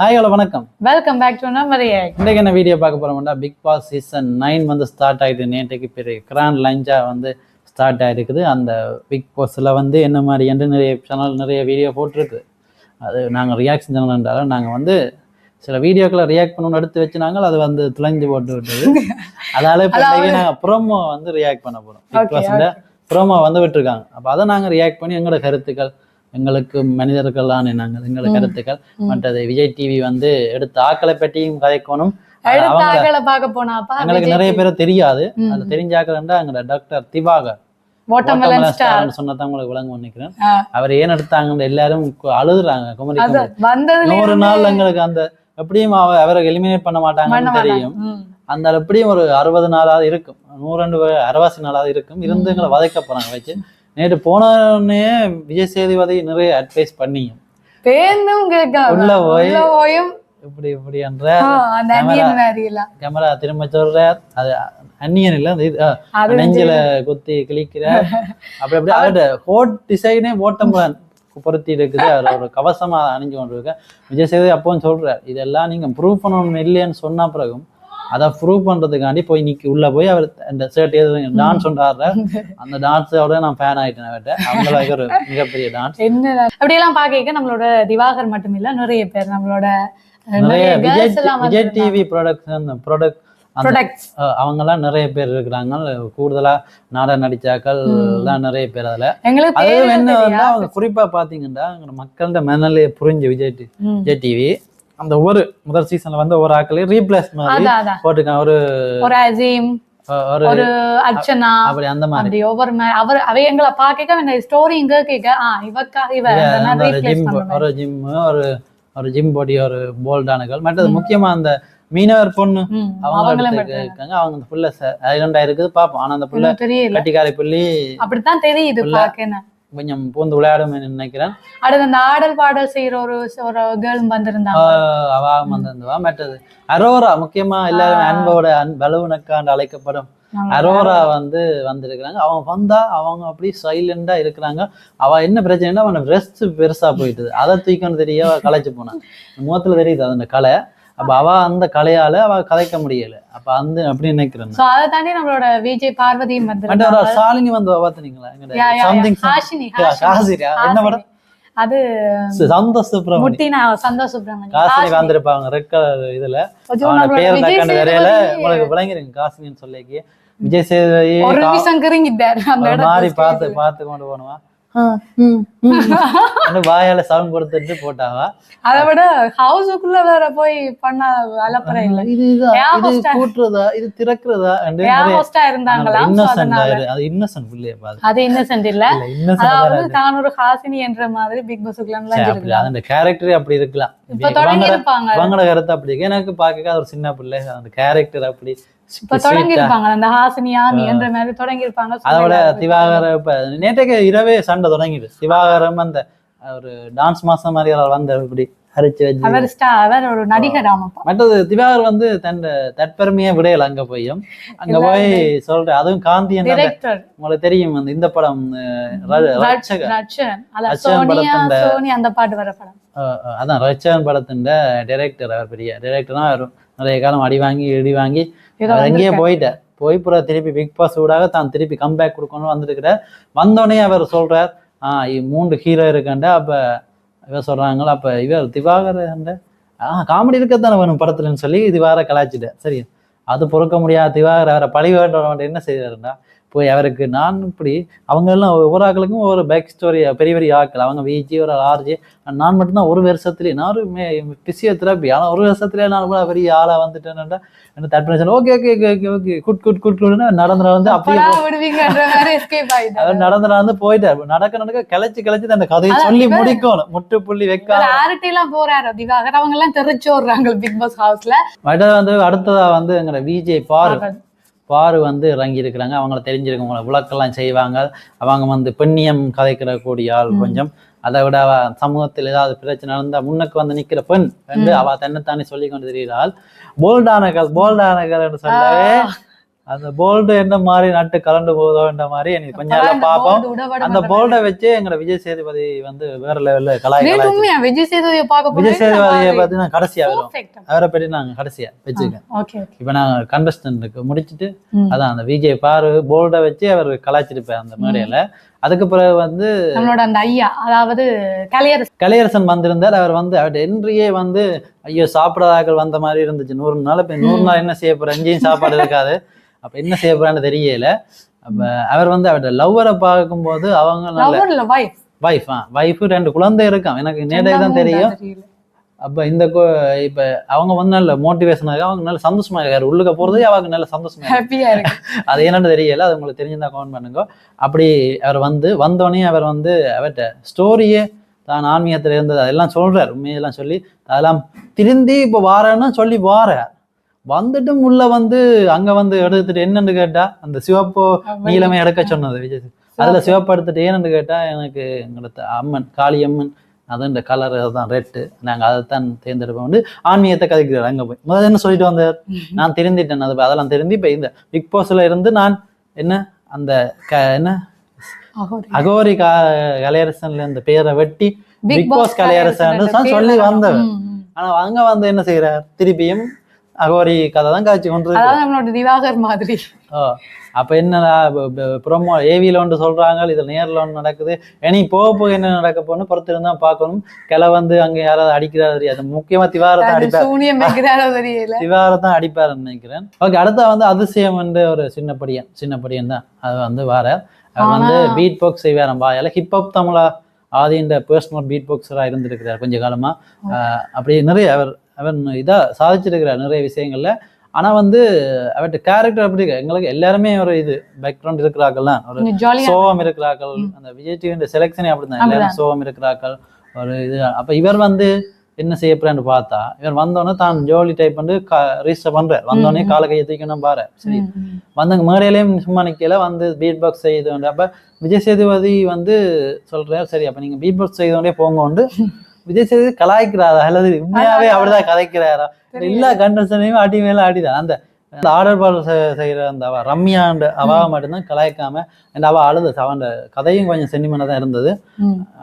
Hi hello வணக்கம். Welcome back to நம்ம இன்றைக்கு என்ன வீடியோ பார்க்க போறோம்னா பிக் பாஸ் சீசன் நைன் வந்து ஸ்டார்ட் ஆயிட்டு நேற்றுக்கு பிறகு கிராண்ட் லஞ்சா வந்து ஸ்டார்ட் ஆயிருக்குது. அந்த பிக் பாஸில் வந்து என்ன மாதிரி என்று நிறைய சேனல் நிறைய வீடியோ போட்டிருக்கு. அது நாங்கள் ரியாக்ஷன் சேனல் என்றாலும் நாங்கள் வந்து சில வீடியோக்களை ரியாக்ட் பண்ணணும்னு எடுத்து வச்சுனாங்க அது வந்து துளைஞ்சு போட்டு விட்டது. அதால இப்போ நாங்கள் ப்ரோமோ வந்து ரியாக்ட் பண்ண போகிறோம் பிக் பாஸில் ப்ரோமோ வந்து விட்டுருக்காங்க. அப்போ அதை நாங்கள் ரியாக்ட் பண்ணி எங்களோட கருத்துக்கள் எங்களுக்கு மனிதர்களான நாங்கள். எங்களோட கருத்துக்கள். மற்றது விஜய் டிவி வந்து எடுத்த ஆக்களை பற்றியும் கதைக்கணும். எங்களுக்கு நிறைய பேரை தெரியாது. அது தெரிஞ்சாக்கிறா எங்களோட டாக்டர் திவாகர். உங்களுக்கு விளங்கும் நினைக்கிறேன். அவர் ஏன் எடுத்தாங்கன்னு எல்லாரும் கு- அழுகுறாங்க குமரி அது குமரி. வந்ததுல நூறு நாள் எங்களுக்கு அந்த எப்படியும் அவ- அவரை எலிமினேட் பண்ண மாட்டாங்கன்னு தெரியும். அந்த எப்படியும் ஒரு அறுபது நாளாவது இருக்கும். நூறு அறுவாசி நாளாவது இருக்கும். இருந்து எங்களை வதைக்க போறாங்க வச்சு. நேற்று போனோடனே விஜய் சேதுபதி நிறைய அட்வைஸ் பண்ணியும். பேர்ந்தும் உள்ள போய் இப்படி இப்படி என்ற கேமரா திரும்ப சொல்ற அது அந்நியன் இல்ல அந்த நெஞ்சில குத்தி கிழிக்கிற அப்படி அப்படி அவரோட கோட் டிசைனே ஓட்டம் பொருத்தி இருக்குது அவர் ஒரு கவசமா அணிஞ்சு கொண்டு இருக்க விஜய் சேது அப்பவும் சொல்றார் இதெல்லாம் நீங்க ப்ரூவ் பண்ணணும் இல்லைன்னு சொன்ன பிறகும் அதை ப்ரூவ் பண்றதுக்காண்டி போய் நிக்கி உள்ள போய் அவர் அந்த ஷர்ட் எது டான்ஸ் ஒன்றாடுற அந்த டான்ஸோட நான் ஃபேன் ஆயிட்டேன் அவர்கிட்ட. அவங்களுக்கு ஒரு மிகப்பெரிய டான்ஸ் என்ன அப்படியெல்லாம் பாக்க நம்மளோட திவாகர் மட்டும் இல்ல நிறைய பேர் நம்மளோட நிறைய Vijay Vijay TV products product அவங்கெல்லாம் நிறைய பேர் இருக்கிறாங்க. கூடுதலா நாடக நடிச்சாக்கள் எல்லாம் நிறைய பேர் அதுல. அது என்ன? அவங்க குறிப்பா பாத்தீங்கன்னா மக்கள்கிட்ட மனநிலையை புரிஞ்சு விஜய். விஜய் டிவி அந்த ஒரு முதல் சீசன்ல வந்து ஒரு ஆக்களையும் ரீப்ளேஸ் மாதிரி போட்டிருக்காங்க. ஒரு ஒரு அசீம் ஒரு அர்ச்சனா அப்படி அந்த மாதிரி. ஒவ்வொரு அவர் அவை எங்களை பாக்க இந்த ஸ்டோரி இங்க கேட்க ஆ இவக்கா இவ ஜிம் ஒரு ஜிம் ஒரு ஒரு ஜிம் போடி ஒரு போல்டானுகள் மற்றது முக்கியமா அந்த மீனவர் பொண்ணு அவங்க இருக்காங்க. அவங்க அந்த புள்ள ஐலண்டா இருக்குது பாப்போம் ஆனா அந்த புள்ள கட்டிக்காரி புள்ளி அப்படித்தான் தெரியுது பாக்க கொஞ்சம் பூந்து விளையாடும் நினைக்கிறேன். அடுத்து அந்த ஆடல் பாடல் செய்யற ஒரு ஒரு கேர்ள் வந்திருந்தாங்க. ஆஹ் அவ வந்திருந்தவா? மற்றது அரோரா முக்கியமா எல்லாரும் அன்போட அன் அழைக்கப்படும். அரோரா வந்து வந்திருக்கிறாங்க. அவங்க வந்தா அவங்க அப்படி சைலண்டா இருக்கிறாங்க. அவ என்ன பிரச்சனைனா அவன ரெஸ்ட் பெருசா போயிட்டுது. அதை தூக்கணும் தெரிய களைச்சு போனான். முகத்துல தெரியுது அந்த கலை. அப்ப அவ அந்த கலையால அவ கதைக்க முடியல. அப்ப அந்த அப்படி நினைக்கிறேன் சோ அதை தாண்டி நம்மளோட விஜய் பார்வதியும் ஒரு சாலினி வந்து பாத்துனீங்களா. சம்திங் ஹாஷினி என்ன படம்? அது சந்தோஷ் சுப்ரமணி. முட்டினா சந்தோஷ் சுப்ரமணியம் காசினி. வந்திருப்பாங்க ரெட் கலர் இதுல. பேர் தக்காண்டு வரையில உங்களுக்கு விளங்கிருங்க காசினின்னு சொல்லிக்கி. விஜய் சேதுபதி இடத்துல பார்த்து பார்த்து கொண்டு போனவா வாயால சவுண்ட் கொடுத்துட்டு போட்டாவா? அதை விட ஹவுஸுக்குள்ள வேற போய் பண்ண அலப்பறை இல்ல இது இது. கூட்டுறதா இது திறக்கிறதா? ஹோஸ்டா அதனால. அது இன்னசென்ட் பிள்ளைய பாது அது இன்னசென்ட் இல்ல. அதாவது தான் ஒரு ஹாசினி என்ற மாதிரி பிக் பாஸ்க்குள்ள அப்படி அந்த கேரக்டரே அப்படி இருக்கலாம். இப்ப தொடங்கி இருப்பாங்க கருத்து அப்படி. எனக்கு பார்க்க அது ஒரு சின்ன பிள்ளை. அந்த கேரக்டர் அப்படி இப்ப தொடங்கி இருப்பாங்க அந்த ஹாசினியா நீ என்ற மாதிரி தொடங்கி இருப்பாங்க அதோட திவாகர இப்ப நேற்றுக்கு இரவே சண்டை தொடங்கிடு திவாகரம் அந்த ஒரு டான்ஸ் மாசம் மாதிரி அவர் வந்த இப்படி ஹரிச்சு வச்சு அவர் ஸ்டா அவர் ஒரு நடிகர் ஆமாப்பா. மற்றது திவாகர் வந்து தன் தற்பெருமையை விடையல அங்க போயும். அங்க போய் சொல்ற அதுவும் காந்தி உங்களுக்கு தெரியும் அந்த இந்த படம் அந்த பாட்டு வர படம். அதான் ரட்சகன் படத்தின் டைரக்டர் அவர் பெரிய டைரக்டர்னா அவர் நிறைய காலம் அடி வாங்கி இடி வாங்கி எங்கேயே போயிட்டார் போய் புற திருப்பி பிக் பாஸ் ஊடாக தான் திருப்பி கம்பேக் கொடுக்கணும் வந்திருக்கிறார். வந்தோடனே அவர் சொல்றார் ஆ இ- மூன்று ஹீரோ இருக்காண்ட அப்ப இவர் சொல்றாங்களா அப்ப இவர் திவாகர் ஆ காமெடி இருக்கத்தானே வேணும் படத்துலன்னு சொல்லி திவாகரை கலாய்ச்சிட்டார். சரி அது பொறுக்க முடியாத திவாகர் அவரை பழி வேண்டவன் என்ன செய்தாருன்னா போய் அவருக்கு நான் இப்படி அவங்க எல்லாம் ஒவ்வொரு ஆக்களுக்கும் ஒவ்வொரு பேக் ஸ்டோரி பெரிய பெரிய ஆக்கள். அவங்க விஜி ஒரு ஆர்ஜி நான் மட்டும்தான் ஒரு வருஷத்துலேயே நான் பிசியோதெரப்பி ஆனால் ஒரு வருஷத்துலேயே நான் கூட பெரிய ஆளாக வந்துட்டேன்டா என்ன தற்பனை okay okay okay okay good good good குட்னு நடந்து நடந்து அப்படியே நடந்து நடந்து போயிட்டார். நடக்க நடக்க கிளச்சி கிளச்சி அந்த கதையை சொல்லி முடிக்கணும். முற்றுப்புள்ளி வைக்க இவர் யார்கிட்ட எல்லாம் போறாரு திவாகர். அவங்க எல்லாம் தெரிச்சு விடுறாங்க பிக் பாஸ் ஹவுஸ்ல வந்து அடுத்ததா வந்து எங்களோட விஜய் பாரு பாரு வந்து இறங்கி இருக்கிறாங்க அவங்கள தெரிஞ்சிருக்கு உங்களை விளக்கெல்லாம் செய்வாங்க. அவங்க வந்து பெண்ணியம் கதைக்கிற கூடிய ஆள் கொஞ்சம். அதை விட சமூகத்தில் ஏதாவது பிரச்சனை நடந்தா முன்னுக்கு வந்து நிக்கிற பெண். என்று அவ தன்னைத்தானே சொல்லி கொண்டு தெரிகிறாள். போல்டானகள் போல்டானகள் என்று சொல்லவே அந்த போல்டு என்ன மாதிரி நட்டு கலண்டு போதோன்ற மாதிரி எனக்கு கொஞ்ச நாளா பார்ப்போம் அந்த போல்டை வச்சு எங்களோட விஜய் சேதுபதி வந்து வேற லெவல்ல கலாய் விஜய் சேதுபதியை பார்க்க விஜய் சேதுபதியை பார்த்து நான் கடைசியா வரும். அவரை பற்றி நாங்க கடைசியா ஓகே இப்ப நாங்க கண்டஸ்டன்ட்டுக்கு முடிச்சிட்டு. அதான் அந்த விஜய் பாரு போல்டை வச்சு அவர் கலாய்ச்சிருப்பார் அந்த மேடையில. அதுக்கு பிறகு வந்து நம்மளோட அந்த ஐயா அதாவது கலையரசு கலையரசன் வந்திருந்தார். அவர் வந்து அவர் என்றியே வந்து ஐயோ சாப்பிடாதாக்கள் வந்த மாதிரி இருந்துச்சு. நூறு நாள் இப்ப நூறு நாள் என்ன செய்ய போற? எங்கேயும் சாப்பாடு இருக்காது. அப்ப என்ன செய்ய போறான்னு தெரியல. அப்ப அவர் வந்து அவரோட லவ்வரை பார்க்கும்போது அவங்க நல்ல வைஃப் வைஃப் ஆ. வைஃப் ரெண்டு குழந்தை இருக்கான் எனக்கு நேரே தான் தெரியும். அப்ப இந்த இப்ப அவங்க வந்து நல்ல மோட்டிவேஷனாக அவங்க நல்ல சந்தோஷமா இருக்காரு. உள்ளுக்க போறது அவங்க நல்ல சந்தோஷமா இருக்கு. ஹாப்பியா இருக்கு. அது என்னன்னு தெரியல. அது உங்களுக்கு தெரிஞ்சிருந்தா கமெண்ட் பண்ணுங்க. அப்படி அவர் வந்து வந்தோடனே அவர் வந்து அவர்கிட்ட ஸ்டோரியே தான் ஆன்மீகத்துல இருந்தது. அதெல்லாம் சொல்றார். உண்மையெல்லாம் சொல்லி அதெல்லாம் திருந்தி இப்போ வாரேன்னு சொல்லி வாரார் வந்துட்டும் உள்ள வந்து அங்க வந்து எடுத்துட்டு என்னன்னு கேட்டா அந்த சிவப்பு நீளமே எடுக்க சொன்னது விஜய். அதுல சிவப்பு எடுத்துட்டு ஏன்னு கேட்டா எனக்கு எங்களோட அம்மன் காளியம்மன் அது இந்த கலர் அதுதான் ரெட்டு நாங்க அதைத்தான் தேர்ந்தெடுப்போம் வந்து ஆன்மீகத்தை கதைக்கிறார். அங்க போய். முதல்ல என்ன சொல்லிட்டு வந்தார்? நான் திருந்திட்டேன். அது அதெல்லாம் திருந்தி இப்ப இந்த பிக் பாஸ்ல இருந்து நான் என்ன அந்த க என்ன? அகோரி. கா கலையரசன்ல இந்த பேரை வெட்டி பிக் பாஸ் கலையரசன் சொல்லி வந்தவர். ஆனா அங்க வந்து என்ன செய்யறார் திருப்பியும் அகோரி கதை தான் காய்ச்சி கொண்டு. அதாவது நம்மளோட திவாகர் மாதிரி. ஓ அப்ப என்னடா ப்ரொமோ ஏவியில ஒன்று சொல்றாங்க இதுல நேர்ல ஒன்று நடக்குது. இனி போக போக என்ன நடக்க போகணும் பொறுத்து இருந்தா பார்க்கணும். கிளை வந்து அங்க யாராவது அடிக்கிறாரு தெரியாது முக்கியமா திவாரத்தை அது அடிப்பார். திவாரத்தான் அடிப்பாருன்னு நினைக்கிறேன். ஓகே அடுத்த வந்து அதிசயம் வந்து ஒரு சின்ன படியன் சின்ன படியன் தான். அது வந்து வார அவர் வந்து பீட் பாக்ஸ் செய்வாராம் வாயால. ஹிப்ஹப் தமிழா? ஆதின்ற பர்சனல் பீட் பாக்ஸராக இருந்திருக்கிறார் கொஞ்ச காலமா. ஆஹ் அப்படி நிறைய அவர் அவர் இதா சாதிச்சிருக்கிறார் நிறைய விஷயங்கள்ல. ஆனா வந்து அவர்கிட்ட கேரக்டர் அப்படி. எங்களுக்கு எல்லாருமே ஒரு இது பேக்ரவுண்ட் இருக்கிறார்கள்லாம் ஒரு சோகம் இருக்கிறார்கள். அந்த விஜய் டிவியின் செலெக்ஷனே அப்படிதான். எல்லாரும் அப்படிதான். சோகம் இருக்கிறார்கள். ஒரு இது. அப்ப இவர் வந்து என்ன செய்ய போறான்னு பார்த்தா இவர் வந்தோடனே தான் ஜோலி டைப் வந்து ரிஜிஸ்டர் பண்றார். வந்தோடனே. காலை கையை தூக்கணும் பாரு சரி. வந்தவங்க மேடையிலையும் சும்மா நிக்கல வந்து பீட் பாக்ஸ் செய்து கொண்டு அப்ப விஜய் சேதுபதி வந்து சொல்றாரு சரி அப்ப நீங்க பீட் பாக்ஸ் செய்து கொண்டே போங்க உண்டு விஜய் சேதுபதி கலாய்க்கிறாரா? அல்லது உண்மையாவே அப்படிதான் கதைக்கிறாரா எல்லா கண்டஸ்டனையும் அடி மேல அடிதான் அந்த அந்த ஆர்டர் பால் செய்யற அந்த அவ ரம்யாண்ட அவ மட்டும்தான் கலாய்க்காம and அவ அழுது. அவன் கதையும் கொஞ்சம் சென்டிமெண்டா தான் இருந்தது.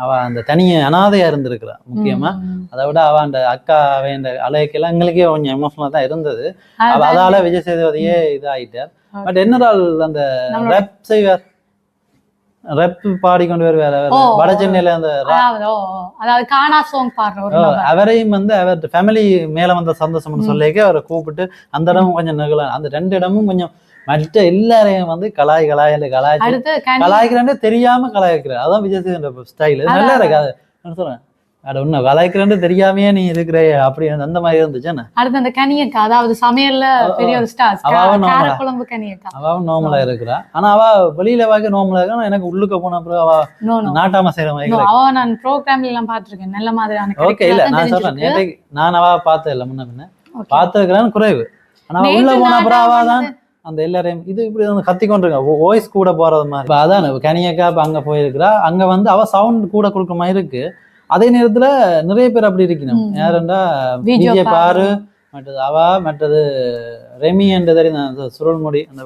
அவ அந்த தனிய அனாதையா இருந்திருக்கிறா முக்கியமா. அதை விட அவ அந்த அக்கா வேண்ட அலைக்கெல்லாம் எங்களுக்கே கொஞ்சம் எமோஷனலா தான் இருந்தது. அவ அதால விஜய் சேதுபதியே இதாயிட்டார். Okay. பட் என்னடால் அந்த ரப் செய்வார்? ரப் பாடிக்கொண்டு அவர் ஓ, வட சென்னையில அந்த அதாவது கானா சாங் பாடுற. அவரையும் வந்து அவர் ஃபேமிலி மேல வந்த சந்தோஷம்னு சொல்லிக்க அவரை கூப்பிட்டு அந்த இடமும் கொஞ்சம் நெகல அந்த ரெண்டு இடமும் கொஞ்சம் மற்ற எல்லாரையும் வந்து கலாய் அடுத்து கனி- கலாய்க்கிறேன்னு தெரியாம கலாய்க்கிறார். அதான் விஜய் ஸ்டைல் நல்லா இருக்கு. அது நான் சொல்றேன்? அட உன்ன கலாய்க்கிறேன்னு தெரியாமையே நீ இருக்கிற அப்படி அந்த மாதிரி இருந்துச்சு என்ன? அடுத்து அந்த கனியக்கா அதாவது சமையல்ல பெரிய ஒரு ஸ்டார். காரக்குழம்பு கனியக்கா. அவன் நார்மலா இருக்கிறா. ஆனா அவ வெளியில வாக்க நார்மலா இருக்கா? எனக்கு உள்ளுக்க போன அப்புறம் அவ நாட்டாம செய்யற மாதிரி. அவ நான் ப்ரோக்ராம்ல எல்லாம் பாத்திருக்கேன் நல்ல மாதிரியான ஓகே இல்ல நான் சொல்றேன். நேற்றைக்கு நான் அவ பார்த்தது இல்ல முன்ன பின்ன. பார்த்துருக்கிறேன் குறைவு. ஆனா உள்ள போன அப்புறம் அவ தான் அந்த எல்லாரையும் இது இப்படி வந்து கத்தி கொண்டிருக்க. வாய்ஸ் கூட போறது மாதிரி. அதான் கனியக்கா இப்ப அங்க போயிருக்கிறா. அங்க வந்து அவ சவுண்ட் கூட கொடுக்குற மாதிரி இருக்கு. அதே நேரத்துல நிறைய பேர் அப்படி இருக்கணும். யாருண்டா விஜய் பாரு. மற்றது அவ மற்றது ரெமி என்ற தெரியும் அந்த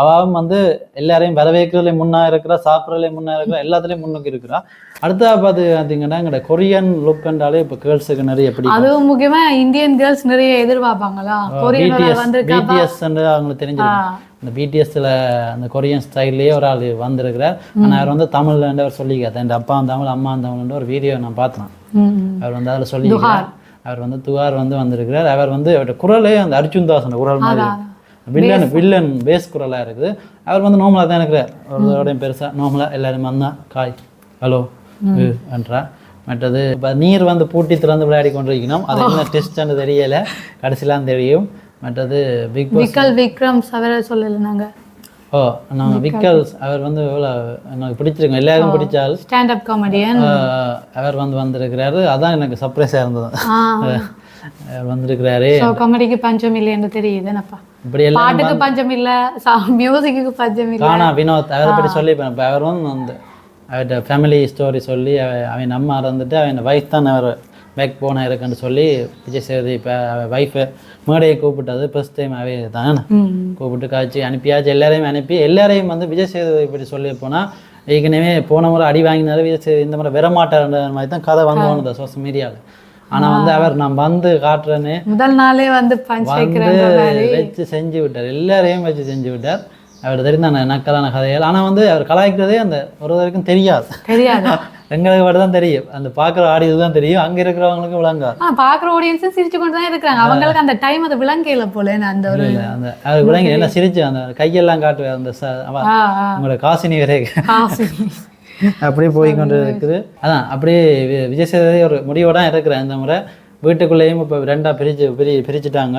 அவாவும் வந்து எல்லாரையும் வரவேற்கிறதுல முன்னா இருக்கிறா சாப்பிட்றதுல முன்னா இருக்கிறா எல்லாத்துலயும் முன்னுக்கு இருக்கிறா. அடுத்ததா பார்த்து பார்த்தீங்கன்னா எங்கட கொரியன் லுக்ன்றாலே இப்போ கேர்ள்ஸுக்கு நிறைய பிடிக்கும். அதுவும் முக்கியமா இந்தியன் கேர்ள்ஸ் நிறைய எதிர்பார்ப்பாங்களா? பிடிஎஸ் அவங்களுக்கு தெரிஞ்சிருக்கும். இந்த பிடிஎஸ்ல அந்த கொரியன் ஸ்டைல்லையே ஒரு ஆள் வந்திருக்கிறார். ஆனா அவர் வந்து தமிழ்ல அவர் சொல்லிக்காத. என் அப்பா தமிழ் அம்மா தமிழ்ன்ற ஒரு வீடியோ நான் பார்த்தேன். அவர் வந்து அதில் சொல்லிக்கிறார் அவர் வந்து துவார் வந்து வந்திருக்கிறார். அவர் வந்து அவருடைய குரலே அந்த அர்ஜுன் தாசன் குரல் மாதிரி. வில்லன் வில்லன் பேஸ் குரலா இருக்குது. அவர் வந்து நார்மலா தான் இருக்கிறார். ஒருத்தரோடையும் பெருசா நார்மலா எல்லாரும் வந்தா காய் ஹலோ என்றா. மற்றது இப்போ நீர் வந்து பூட்டி திறந்து விளையாடி கொண்டிருக்கணும். அது என்ன டெஸ்ட்னு தெரியல. கடைசிலாம் தெரியும். மற்றது பிக் விக்கல் விக்ரம் சவர சொல்லல நாங்க ஓ நான் விக்கல்ஸ் அவர் வந்து எவ்வளோ எனக்கு பிடிச்சிருக்கோம். எல்லாருக்கும் பிடிச்சால் ஸ்டாண்ட் அப் காமெடியன் அவர் வந்து வந்திருக்கிறாரு. அதான் எனக்கு சர்ப்ரைஸாக இருந்தது. அவர் வந்திருக்கிறாரு. காமெடிக்கு பஞ்சம் இல்லைன்னு தெரியுது என்னப்பா இப்படி எல்லாம் பாட்டுக்கு பஞ்சம் இல்ல மியூசிக்கு பஞ்சம் இல்ல காணா வினோத் அவரை பற்றி சொல்லி இப்போ அவர் வந்து அவர்கிட்ட ஃபேமிலி ஸ்டோரி சொல்லி அவ- அவன் அம்மா இருந்துட்டு அவன் வைஃப் தான் அவர் பேக் போன இருக்குன்னு சொல்லி விஜய் சேதுபதி இப்போ ஒய்ஃபை மேடையை கூப்பிட்டது ஃபர்ஸ்ட் டைம் அவே தான்? கூப்பிட்டு காய்ச்சி அனுப்பியாச்சு எல்லாரையும் அனுப்பி எல்லாரையும் வந்து விஜய் சேதுபதி இப்படி சொல்லி போனால் ஏற்கனவே போன முறை அடி வாங்கினாரு விஜய் சேது இந்த முறை வரமாட்டார்ன்ற மாதிரி தான் கதை வந்து சோஷியல் மீடியாவில் ஆனால் வந்து அவர் நான் வந்து காட்டுறேன்னு முதல் நாளே வந்து வச்சு செஞ்சு விட்டார். எல்லாரையும் வச்சு செஞ்சு விட்டார். அவர் தெரிந்த நக்கலான கதைகள். ஆனால் வந்து அவர் கலாய்க்கிறதே அந்த ஒரு வரைக்கும் தெரியாது. தெரியாது. எங்களுக்கு மட்டும் தான் தெரியும். அந்த பார்க்குற ஆடியோ தான் தெரியும். அங்கே இருக்கிறவங்களுக்கு விளங்காது. ஆனா பாக்குற ஆடியன்ஸும் சிரிச்சு கொண்டு தான் இருக்கிறாங்க. அவங்களுக்கு அந்த டைம் அது விளங்கையில போல அந்த ஒரு அந்த அவர் விளங்கி என்ன சிரிச்சு அந்த கையெல்லாம் காட்டுவார் அந்த உங்களோட காசினி வரை காசு அப்படியே போய் கொண்டு இருக்குது. அதான் அப்படியே விஜய் சேதுபதி ஒரு முடிவோட தான் இருக்கிறேன். இந்த முறை வீட்டுக்குள்ளேயும் இப்போ ரெண்டாக பிரிச்சு பிரி பிரிச்சுட்டாங்க.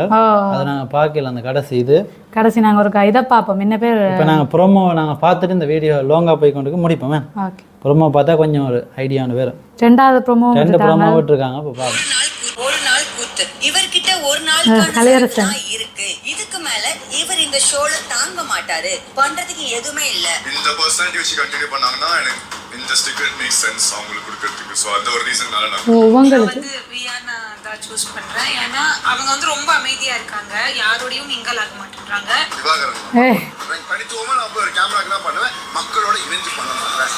அதை நாங்கள் பார்க்கல அந்த கடைசி இது. கடைசி நாங்க ஒரு இதை பார்ப்போம். என்ன பேர் இப்போ நாங்கள் ப்ரோமோ நாங்கள் பார்த்துட்டு இந்த வீடியோ லோங்காக போய் கொண்டு முடிப்போம் ஓகே. ப்ரோமோ பார்த்தா கொஞ்சம் ஒரு ஐடியான்னு வேறு. ரெண்டாவது ப்ரோமோ ரெண்டு ப்ரோமோ விட்டுருக்காங்க இப்போ பார்ப்போம். ஒரு நாள் கூத்து. இவர்கிட்ட ஒரு நாள் கலையரசன். இவர் இந்த ஷோல தாங்க மாட்டாரு. பண்றதுக்கு எதுவுமே இல்ல. இந்த பர்சனாலிட்டி வச்சு கண்டினியூ பண்ணாங்கன்னா எனக்கு இந்த ஸ்டிக்கர் மேக் சென்ஸ் அவங்களுக்கு கொடுக்கறதுக்கு. ஸோ அந்த ஒரு ரீசன்னால நான் ஓ உங்களுக்கு வந்து வியானா தான் சூஸ் பண்றேன். ஏன்னா அவங்க வந்து ரொம்ப அமைதியா இருக்காங்க. யாரோடையும் மிங்கல் ஆக மாட்டேன்றாங்க. ஏ எனக்கு தனித்துவமா நான் ஒரு கேமராக்கு தான் பண்ணுவேன். மக்களோட இணைஞ்சு பண்ண மாட்டேன்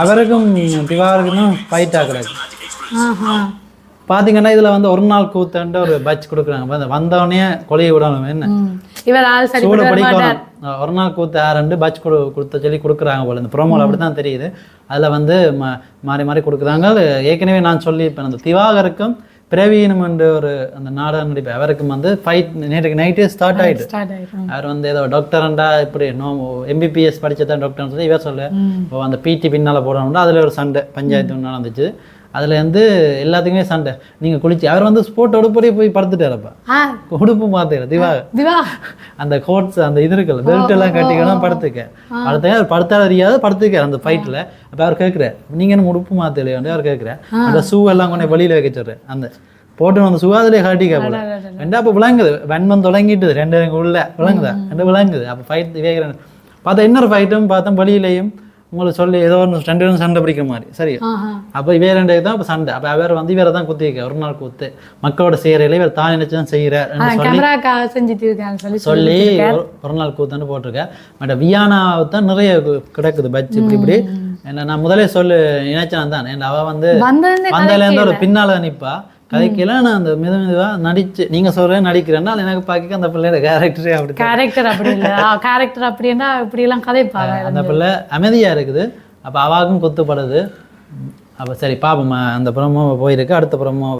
அவருக்கும் திவாருக்கும் ஃபைட் ஆகுறாரு ஆஹா. பார்த்தீங்கன்னா இதில் வந்து ஒரு நாள் கூத்துன்ட்டு ஒரு பட்ச் கொடுக்குறாங்க. வந்து வந்தவொடனே கொலையை விடணும் என்ன. இவர் ஆள் சரி சூடு படிக்கணும் ஒரு நாள் கூத்து ஆரண்டு பட்ச் கொடு கொடுத்த சொல்லி கொடுக்குறாங்க போல. இந்த ப்ரோமோவில் அப்படி தான் தெரியுது. அதில் வந்து ம மாறி மாறி கொடுக்குறாங்க. ஏற்கனவே நான் சொல்லி இப்போ அந்த திவாகருக்கும் பிரவீனம் என்ற ஒரு அந்த நாடகம் நடிப்பு அவருக்கும் வந்து ஃபைட் நேற்றுக்கு நைட்டே ஸ்டார்ட் ஆயிடும் அவர் வந்து ஏதோ டாக்டர்ண்டா இப்படி நோ எம்பிபிஎஸ் படிச்சதான் டாக்டர்னு சொல்லி இவர் சொல்ல. இப்போ அந்த பிடி பின்னால் போடணும்னா அதில் ஒரு சண்டை பஞ்சாயத்து ஒன்று நடந்துச்சு அதில் வந்து எல்லாத்துக்குமே சண்டை. நீங்கள் குளிச்சு அவர் வந்து ஸ்போர்ட் உடுப்படியே போய் படுத்துட்டாரப்பா ஆ. உடுப்பு மாத்துக்கிற திவா. திவா. அந்த கோட்ஸ் அந்த இது இருக்குல்ல பெல்ட் எல்லாம் கட்டிக்கலாம் படுத்துக்க. படுத்த அவர் படுத்தா தெரியாது படுத்துக்க. அந்த ஃபைட்டில் அப்போ அவர் கேட்குறாரு நீங்கள் என்ன உடுப்பு மாத்தலையாண்டு அவர் கேட்குறாரு அந்த ஷூ எல்லாம் கொண்டு வெளியில் வைக்க சொல்றேன். அந்த போட்டு அந்த ஷூ அதிலே காட்டிக்க போல. ரெண்டா அப்போ விளங்குது. வன்மம் தொடங்கிட்டுது. ரெண்டு உள்ள. விளங்குதா? ரெண்டு விளங்குது. அப்போ ஃபைட் வேகிறேன் பார்த்தா இன்னொரு ஃபைட்டும் பார்த்தா வெளியிலையும் உங்களுக்கு சொல்லி ஏதோ ஒன்று ரெண்டு பேரும் சண்டை பிடிக்கிற மாதிரி. சரி. அப்போ இவே ரெண்டு தான் இப்போ சண்டை. அப்போ அவர் வந்து இவரை தான் குத்திக்க ஒரு நாள் குத்து. மக்களோட செய்யறையில இவர் தான் நினைச்சு தான் இருக்கான்னு சொல்லி ஒரு- நாள் கூத்தான்னு போட்டிருக்கேன் பட் வியானாவை தான் நிறைய கிடக்குது பட்ஜ் இப்படி இப்படி. என்ன நான் முதலே சொல்லு நினைச்சேன் தான். ஏன்னா அவ வந்து வந்ததுலேருந்து ஒரு பின்னால நிப்பா. கதைக்கல நான் அந்த மித மெதுவா நடிச்சு நீங்க சொல்றேன் நடிக்கிறேன்னா எனக்கு பார்க்க அந்த பிள்ளையோட கேரக்டரே அப்படி கேரக்டர் அப்படி இல்லை. கேரக்டர் அப்படின்னா இப்படி எல்லாம் கதைப்பாங்க அந்த பிள்ளை அமைதியா இருக்குது. அப்ப அவாக்கும் குத்துப்படுது. அப்ப சரி பாப்போம்மா அந்த புறமோ போயிருக்கு அடுத்த புறமோ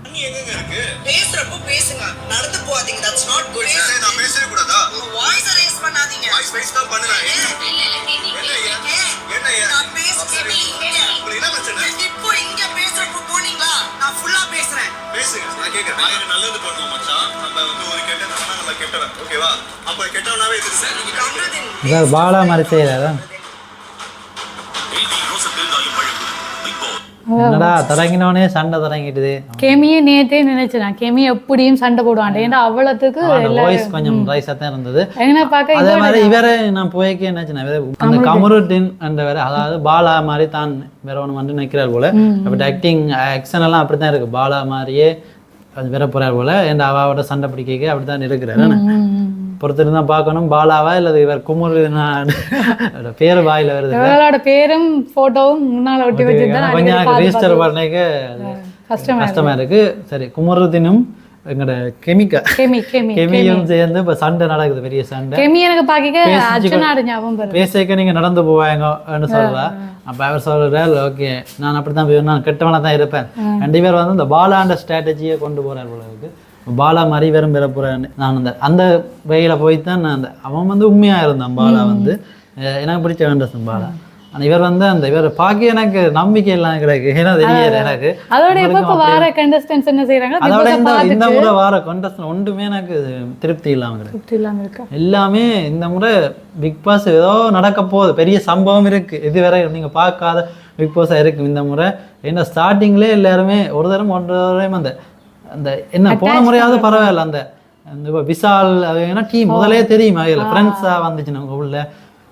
எனக்கு நல்லது பண்ணுவோம் மச்சான். நம்ம வந்து ஒரு பண்ணா நம்ம கெட்டவன். ஓகேவா அப்ப கெட்டவனாவே கம்ருதீன் இதாவது பாலா மாதிரி செய்யறாரா என்னடா தொடங்கினோடனே சண்டை தொடங்கிட்டுது. கெமியை நேத்தே நினைச்சேன். கெமி எப்படியும் சண்டை போடுவான். ஏன்னா வாய்ஸ் கொஞ்சம் தான் இருந்தது. எங்கன்னா பார்க்க அதே மாதிரி இவரே நான் போய்க்கு அந்த கமருட்டின் என்ற வேற அதாவது பாலா மாதிரி தான் வேற ஒன்று வந்து நிற்கிறார் போல. அப்படி ஆக்டிங் ஆக்ஷன் எல்லாம் அப்படி தான் இருக்கு. பாலா மாதிரியே அது வேற போறார் போல. என் அவாவோட சண்டை பிடிக்க அப்படி தான் இருக்கிறாரு பொறுத்திருந்து தான் பார்க்கணும். பாலாவா? இல்லை இவர் குமுறு பேர் வாயில வருது. இவங்களோட பேரும் போட்டோவும் முன்னால ஒட்டி தான் கொஞ்சம் ரிஜிஸ்டர் பண்ணக்கு கஷ்டமா கஷ்டமா இருக்கு. சரி குமுறுதினும் எங்களோட கெமிக்கா. கெமி கெமி கெமியும் சேர்ந்து இப்போ சண்டை நடக்குது பெரிய சண்டை. கெமி எனக்கு பாக்க பேசிச்சு அர்ஜுனாடு ஞாபகம் வருது. பேசிக்க நீங்க நடந்து போவாங்கன்னு சொல்றா. அப்ப அவர் சொல்றாரு ஓகே நான் அப்படித்தான் போய் நான் கெட்டவனா தான் இருப்பேன். ரெண்டு பேர் வந்து இந்த பாலாண்ட ஸ்ட்ராட்டஜியை கொண்டு போறார் போல இருக்கு. பாலா மாதிரி வெறும் பெற போறேன் நான் அந்த அந்த வகையில போய் தான் நான் அந்த அவன் வந்து உண்மையா இருந்தான் பாலா வந்து. எனக்கு பிடிச்ச வேண்டசன் பாலா. ஆனா இவர் வந்து அந்த இவர் பார்க்க எனக்கு நம்பிக்கை எல்லாம் கிடைக்கு. ஏன்னா தெரியல எனக்கு. அதோட இப்ப வார கண்டஸ்டன்ஸ் என்ன செய்யறாங்க அதோட இந்த இந்த முறை வார கொண்டஸ்ட் ஒன்றுமே எனக்கு திருப்தி இல்லாம கிடையாது திருப்தி இல்லாம இருக்கா? எல்லாமே இந்த முறை பிக் பாஸ் ஏதோ நடக்க போகுது. பெரிய சம்பவம் இருக்கு. இதுவரை நீங்க பார்க்காத பிக் பாஸாக இருக்கு இந்த முறை. ஏன்னா ஸ்டார்டிங்லேயே எல்லாருமே ஒரு தரம் ஒன்றரை தரம் அந்த அந்த என்ன போன முறையாவது பரவாயில்ல. அந்த இப்ப அது ஏன்னா டீம் முதலே தெரியும்? அதில் ஃப்ரெண்ட்ஸாக வந்துச்சு நமக்கு உள்ள.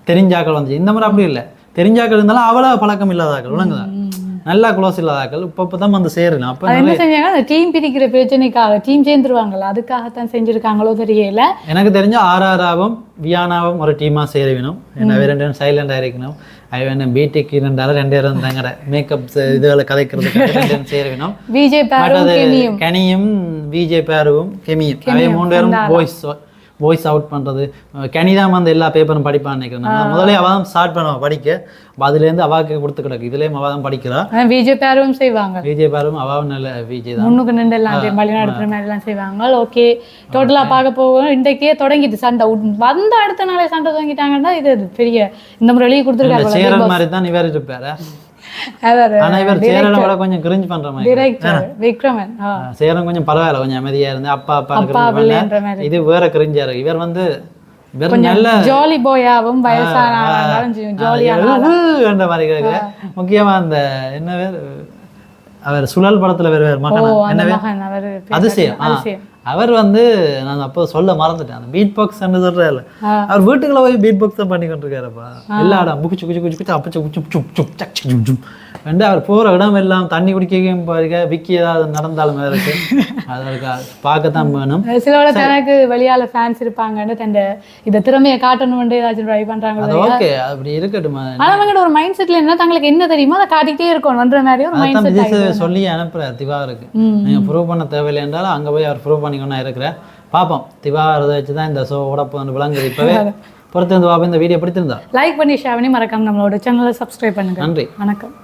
தெரிஞ்சாக்கள் வந்துச்சு. இந்த முறை அப்படி இல்லை. தெரிஞ்சாக்கள் இருந்தாலும் அவ்வளோ பழக்கம் இல்லாதாக்கள் விளங்குதா? நல்லா க்ளோஸ் இல்லாதாக்கள் இப்போ இப்போ தான் வந்து சேரணும் அப்போ என்ன செஞ்சாங்க? அந்த டீம் பிரிக்கிற பிரச்சனைக்காக டீம் சேர்ந்துருவாங்கல்ல அதுக்காகத்தான் செஞ்சிருக்காங்களோ தெரியல. எனக்கு தெரிஞ்ச ஆர்ஆராவும் வியானாவும் ஒரு டீமாக சேரவினும் என்ன ரெண்டு பேரும் சைலண்டாக இருக்கணும். வேணும் பிடிக்கு இருந்தாலும் ரெண்டு பேரும் தங்கட மேக்கப் இதுகளை ரெண்டு பேரும் சேரவினும் விஜய் கனியும் விஜய் பேருவும் கெமியும். அவை மூணு பேரும் வாய்ஸ் வாய்ஸ் அவுட் பண்ணுறது கனி தான் வந்து எல்லா பேப்பரும் படிப்பான்னு நினைக்கிறேன் நான். முதல்ல அவள் தான் ஸ்டார்ட் பண்ணுவான் படிக்க. அதுலேருந்து அவாக்கு கொடுத்து கிடக்கு. இதுலேயும் அவள் தான் படிக்கிறா விஜய் பேரும் செய்வாங்க. விஜய் பேரும் அவாவும் நல்ல விஜய் தான். முன்னுக்கு நின்று எல்லாம் வழி நடத்துற மாதிரி எல்லாம் செய்வாங்க. ஓகே. டோட்டலா பார்க்க போவோம் இன்றைக்கே தொடங்கிட்டு சண்டை. வந்த அடுத்த நாளே சண்டை தொடங்கிட்டாங்கன்னா இது பெரிய இந்த முறை இந்த கொடுத்துருக்காங்க சேரன் மாதிரி தான் இவர் இருப்பாரு. ஆனா இவர் கொஞ்சம் கிரிஞ்சு பண்ற மாதிரி டிரெக்டர் விக்ரமன். ஆ. சேரன் கொஞ்சம் பரவாயில்ல கொஞ்சம் அமைதியா இருந்து அப்பா இது வேற கிரிஞ்சா இருக்கு. இவர் வந்து ஜாலி பாயாவும் வயசானாலும் ஜாலியான மாதிரி முக்கியமா அந்த என்ன அவர் சுழல் படத்துல ஓ மகன்? அந்த என்ன பேர் மகன் அவர் அதிசயம். அவர் வந்து நான் அப்போ சொல்ல மறந்துட்டேன். அந்த பீட் பாக்ஸ் சொல்றாரு ஆ. அவர் வீட்டுக்குள்ள போய் பீட் பாக்ஸ் தான் பண்ணி கொண்டிருக்காருப்பா எல்லா இடம். புக்கு குச்சி குச்சி குச்சி அப்பச்சு சுப் சுப் சக் சுப் சுப் வந்து அவர் போற இடம் எல்லாம் தண்ணி குடிக்கவும் பாருங்க விக்கி ஏதாவது நடந்தாலும் இருக்கு அதற்கு பார்க்கத்தான் வேணும். சிலோட தனக்கு வெளியால ஃபேன்ஸ் இருப்பாங்கன்னு தன் இந்த திறமையை காட்டணும்னு ஏதாச்சும் ட்ரை பண்றாங்க அது ஓகே அப்படி இருக்கட்டுமா. ஆனா அவங்களோட ஒரு மைண்ட் செட்ல என்ன தங்களுக்கு என்ன தெரியுமோ அதை காட்டிக்கிட்டே இருக்கணும்ன்ற மாதிரி ஒரு மைண்ட் செட் சொல்லி அனுப்புறார் திவாருக்கு நீங்க ப்ரூவ் பண்ண தேவையில்லை என்றாலும் அங்க போய் அவர் ப்ரூவ் பண்ணிக்கணும் இருக்கிறேன். பார்ப்போம். திவாரதை வச்சு தான் இந்த ஷோ உடப்பு விளங்குது இப்பவே. பொறுத்து வந்து பார்ப்போம். இந்த வீடியோ பிடித்திருந்தா. லைக் பண்ணி ஷேர் பண்ணி மறக்காம நம்மளோட சேனலை சப்ஸ்கிரைப் பண்ணுங்க. நன்றி. வணக்கம்.